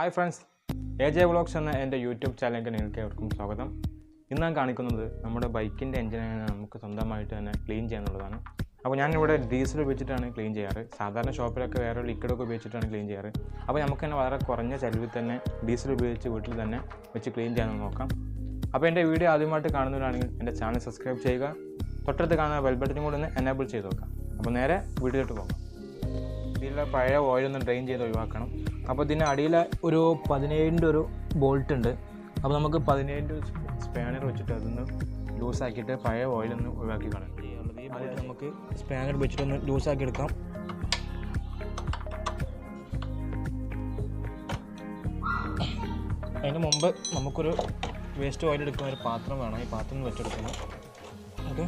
Hi friends A J vlogs എന്ന എന്റെ YouTube ചാനലിലേക്ക് നിങ്ങൾക്ക് ഏവർക്കും സ്വാഗതം. ഇന്ന് ഞാൻ കാണിക്കുന്നത് നമ്മുടെ ബൈക്കിന്റെ എഞ്ചിനെ നമുക്ക് സ്വന്തമായിട്ട് തന്നെ ക്ലീൻ ചെയ്യാന്നുള്ളതാണ് അപ്പോൾ ഞാനിവിടെ ഡീസൽ ഉപയോഗിച്ചിട്ടാണ് ക്ലീൻ ചെയ്യാറ്. സാധാരണ ഷോപ്പിലൊക്കെ വേറെ ലിക്വിഡൊക്കെ ഉപയോഗിച്ചിട്ടാണ് ക്ലീൻ ചെയ്യാറ്. അപ്പോൾ നമുക്ക് തന്നെ വളരെ കുറഞ്ഞ ചെലവിൽ തന്നെ ഡീസൽ ഉപയോഗിച്ച് വീട്ടിൽ തന്നെ വെച്ച് ക്ലീൻ ചെയ്യാൻ നോക്കാം. അപ്പോൾ എന്റെ വീഡിയോ ആദ്യമായിട്ട് കാണുന്നവരാണെങ്കിൽ എന്റെ ചാനൽ സബ്സ്ക്രൈബ് ചെയ്യുക. തൊട്ടടുത്ത് കാണുന്ന ബെൽ ബട്ടനും കൂടെ ഒന്ന് എനേബിൾ ചെയ്ത് നോക്കാം അപ്പോൾ നേരെ വീഡിയോയിലോട്ട് പോകാം. വീട്ടിലെ പഴയ ഓയിലൊന്ന് ഡ്രെയിൻ ചെയ്ത് ഒഴിവാക്കണം. അപ്പോൾ ഇതിന് അടിയിൽ ഒരു പതിനേഴിന്റെ ഒരു ബോൾട്ട് ഉണ്ട്. അപ്പോൾ നമുക്ക് പതിനേഴിന്റെ സ്പാനർ വെച്ചിട്ട് അതൊന്ന് ലൂസാക്കിയിട്ട് പഴയ ഓയിലൊന്ന് ഒഴിവാക്കി കളയാം. അതായത് നമുക്ക് സ്പാനർ വെച്ചിട്ടൊന്ന് ലൂസാക്കി എടുക്കാം. അതിന് മുമ്പ് നമുക്കൊരു വേസ്റ്റ് ഓയിൽ എടുക്കുന്ന ഒരു പാത്രം വേണം. ഈ പാത്രം വെച്ചെടുക്കണം. ഓക്കെ.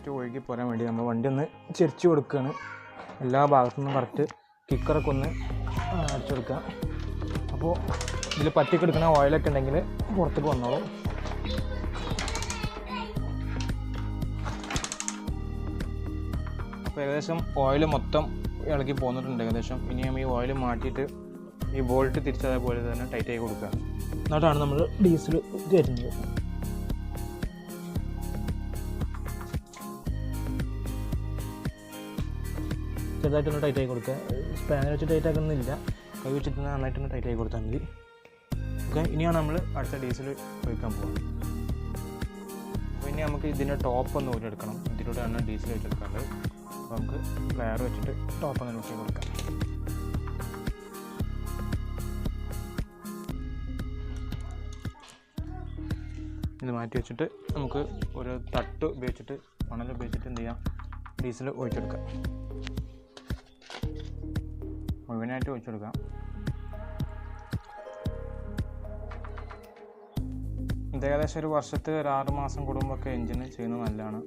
ഓയിൽ ഒഴുകി പോരാൻ വേണ്ടി നമ്മൾ വണ്ടി ഒന്ന് ചെരിച്ച് കൊടുക്കുകയാണ് എല്ലാ ഭാഗത്തു നിന്നും കറക്റ്റ് കിക്കറൊക്കെ ഒന്ന് അടിച്ചു കൊടുക്കുക അപ്പോൾ ഇതിൽ പറ്റിക്കെടുക്കുന്ന ഓയിലൊക്കെ ഉണ്ടെങ്കിൽ പുറത്തേക്ക് വന്നോളൂ. അപ്പോൾ ഏകദേശം ഓയിൽ മൊത്തം ഇളക്കി പോന്നിട്ടുണ്ട്. ഏകദേശം ഇനി നമ്മൾ ഈ ഓയിൽ മാറ്റിയിട്ട് ഈ ബോൾട്ട് തിരിച്ചതേപോലെ തന്നെ ടൈറ്റായി കൊടുക്കുക എന്നിട്ടാണ് നമ്മൾ ഡീസൽ കയറ്റുന്നത് ചെറുതായിട്ടൊന്ന് ടൈറ്റ് ആയി കൊടുക്കുക. സ്പാനർ വെച്ച് ടൈറ്റ് ആക്കുന്നില്ല കൈ വെച്ചിട്ട് നന്നായിട്ടൊന്ന് ടൈറ്റ് ആയി കൊടുത്താൽ മതി. ഓക്കെ ഇനിയാണ് നമ്മൾ അടുത്ത ഡീസൽ ഒഴിക്കാൻ പോകുന്നത് അപ്പോൾ ഇനി നമുക്ക് ഇതിന്റെ ടോപ്പ് ഒന്ന് ഊരിയെടുക്കണം. ഇതിലൂടെയാണ് ഡീസൽ വെച്ചെടുക്കാറുള്ളത് അപ്പോൾ നമുക്ക് പ്ലെയർ വെച്ചിട്ട് ടോപ്പ് ഒന്ന് ഊറ്റി കൊടുക്കാം. ഇത് മാറ്റി വെച്ചിട്ട് നമുക്ക് ഒരു തട്ട് ഉപയോഗിച്ചിട്ട് മണൽ ഉപയോഗിച്ചിട്ട് എന്ത് ചെയ്യാം? ഡീസൽ ഒഴിച്ചെടുക്കാം. മുഴുവനായിട്ട് ഒഴിച്ചു കൊടുക്കാം. ഇത് ഏകദേശം ഒരു വർഷത്തിൽ ഒരു ആറ് മാസം കൂടുമ്പോഴൊക്കെ എഞ്ചിന് ചെയ്യുന്നത് നല്ലതാണ്.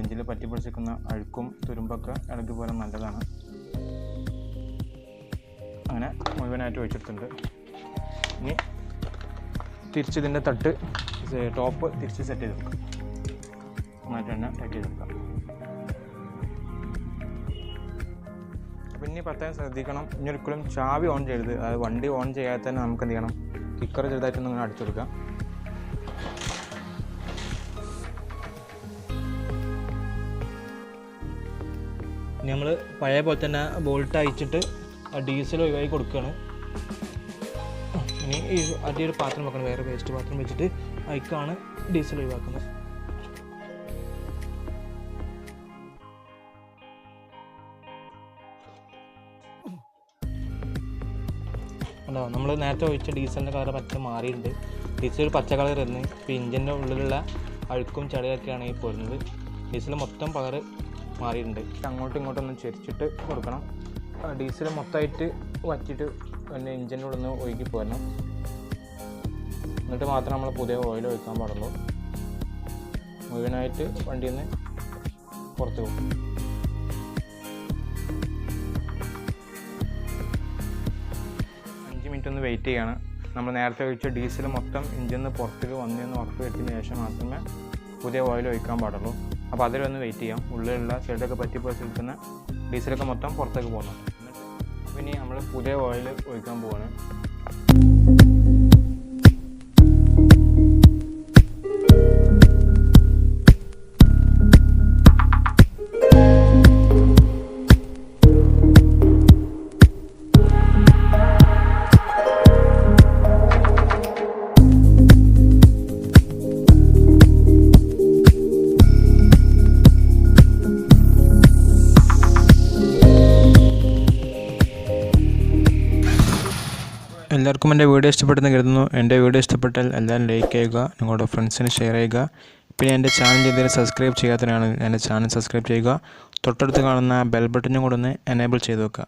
എഞ്ചിൽ പറ്റി പിടിച്ചിരിക്കുന്ന അഴുക്കും തുരുമ്പൊക്കെ ഇടയ്ക്ക് പോലെ നല്ലതാണ്. അങ്ങനെ മുഴുവനായിട്ട് ഒഴിച്ചെടുത്തിട്ടുണ്ട്. ഇനി തിരിച്ചിതിന്റെ തട്ട് ടോപ്പ് തിരിച്ച് സെറ്റ് ചെയ്ത് വെക്കാം. നന്നായിട്ട് തന്നെ ടൈറ്റ് ചെയ്ത് വെക്കാം. ഇനി പ്രത്യേകം ശ്രദ്ധിക്കണം. ഇനി ഒരിക്കലും ചാവി ഓൺ ചെയ്യരുത്. അതായത് വണ്ടി ഓൺ ചെയ്യാതെ തന്നെ നമുക്ക് എന്ത് ചെയ്യണം? കിക്കർ ചെറുതായിട്ടൊന്നും ഇങ്ങനെ അടിച്ചു കൊടുക്കാം. ഇനി നമ്മൾ പഴയ പോലെ തന്നെ ബോൾട്ട് അയച്ചിട്ട് ഡീസൽ ഒഴിവായി കൊടുക്കുകയാണ് ഇനി ഈ അടിയൊരു പാത്രം വെക്കണം. വേറെ വേസ്റ്റ് പാത്രം വെച്ചിട്ട് അയക്കാണ് ഡീസൽ ഒഴിവാക്കുന്നത്. ഉണ്ടോ നമ്മൾ നേരത്തെ ഒഴിച്ച ഡീസലിന്റെ കളർ പച്ച മാറിയിട്ടുണ്ട്. ഡീസൽ ഒരു പച്ച കളർ ഇരുന്ന് ഇപ്പോൾ ഇഞ്ചിന്റെ ഉള്ളിലുള്ള അഴുക്കും ചളിയൊക്കെയാണ് ഈ പോരുന്നത് ഡീസൽ മൊത്തം കളർ മാറിയിട്ടുണ്ട്. അങ്ങോട്ടും ഇങ്ങോട്ടും ഒന്ന് ചെരിച്ചിട്ട് കൊടുക്കണം. ഡീസൽ മൊത്തമായിട്ട് വറ്റിയിട്ട് പിന്നെ ഇഞ്ചിന്റെ ഉള്ളിൽ നിന്ന് ഒഴുകി പോരണം. എന്നിട്ട് മാത്രം നമ്മൾ പുതിയ ഓയിൽ ഒഴിക്കാൻ പാടുള്ളൂ. മുഴുവനായിട്ട് വണ്ടിയിൽ നിന്ന് പുറത്ത് പോകും. ഒന്ന് വെയിറ്റ് ചെയ്യണം. നമ്മൾ നേരത്തെ ഒഴിച്ച ഡീസൽ മൊത്തം ഇഞ്ചിൽ നിന്ന് പുറത്തേക്ക് ഉറപ്പ് വരുത്തിയതിന് ശേഷം മാത്രമേ പുതിയ ഓയിൽ ഒഴിക്കാൻ പാടുള്ളൂ. അപ്പോൾ അതിലൊന്ന് വെയിറ്റ് ചെയ്യാം. ഉള്ളിലുള്ള സൈഡൊക്കെ പറ്റിപ്പോയി നിൽക്കുന്ന ഡീസലൊക്കെ മൊത്തം പുറത്തേക്ക് പോകുന്നു. പിന്നെ നമ്മൾ പുതിയ ഓയിൽ ഒഴിക്കാൻ പോവാണ്. എല്ലാവർക്കും എന്റെ വീഡിയോ ഇഷ്ടപ്പെട്ടെന്ന് കരുതുന്നു. എന്റെ വീഡിയോ ഇഷ്ടപ്പെട്ടാൽ എല്ലാവരും ലൈക്ക് ചെയ്യുക നിങ്ങളുടെ ഫ്രണ്ട്സിന് ഷെയർ ചെയ്യുക. പിന്നെ എന്റെ ചാനൽ ഇതിൽ സബ്സ്ക്രൈബ് ചെയ്യാത്തവരാണ് എന്റെ ചാനൽ സബ്സ്ക്രൈബ് ചെയ്യുക. തൊട്ടടുത്ത് കാണുന്ന ബെൽ ബട്ടനും കൂടെ ഒന്ന് എനേബിൾ ചെയ്ത് വെക്കുക.